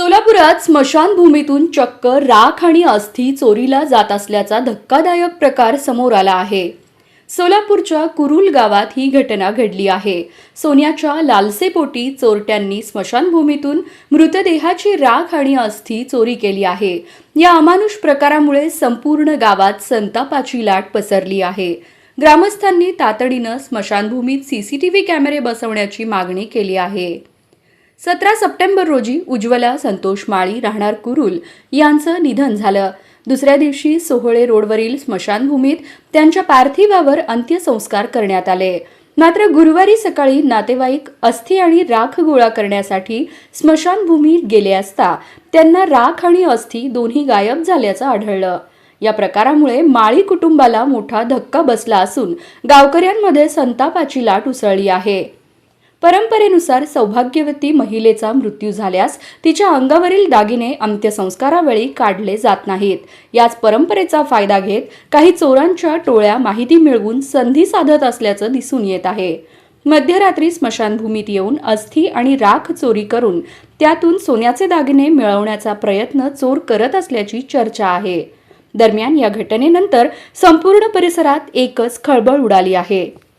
सोलापुरात स्मशानभूमीतून चक्क राख आणि अस्थी चोरीला जात असल्याचा धक्कादायक प्रकार समोर आला आहे. सोलापूरच्या कुरुल गावात ही घटना घडली आहे. सोन्याच्या लालसेपोटी चोरट्यांनी स्मशानभूमीतून मृतदेहाची राख आणि अस्थी चोरी केली आहे. या अमानुष प्रकारामुळे संपूर्ण गावात संतापाची लाट पसरली आहे. ग्रामस्थांनी तातडीनं स्मशानभूमीत सीसीटीव्ही कॅमेरे बसवण्याची मागणी केली आहे. सतरा सप्टेंबर रोजी उज्ज्वला संतोष माळी राहणार कुरुल यांचं निधन झालं. दुसऱ्या दिवशी सोहळे रोडवरील स्मशानभूमीत त्यांच्या पार्थिवावर अंत्यसंस्कार करण्यात आले. मात्र गुरुवारी सकाळी नातेवाईक अस्थि आणि राख गोळा करण्यासाठी स्मशानभूमीत गेले असता त्यांना राख आणि अस्थि दोन्ही गायब झाल्याचं आढळलं. या प्रकारामुळे माळी कुटुंबाला मोठा धक्का बसला असून गावकऱ्यांमध्ये संतापाची लाट उसळली आहे. परंपरेनुसार सौभाग्यवती महिलेचा मृत्यू झाल्यास तिच्या अंगावरील दागिने अंत्यसंस्कारावेळी काढले जात नाहीत. याच परंपरेचा फायदा घेत काही चोरांच्या टोळ्या माहिती मिळवून संधी साधत असल्याचं दिसून येत आहे. मध्यरात्री स्मशानभूमीत येऊन अस्थि आणि राख चोरी करून त्यातून सोन्याचे दागिने मिळवण्याचा प्रयत्न चोर करत असल्याची चर्चा आहे. दरम्यान या घटनेनंतर संपूर्ण परिसरात एकच खळबळ उडाली आहे.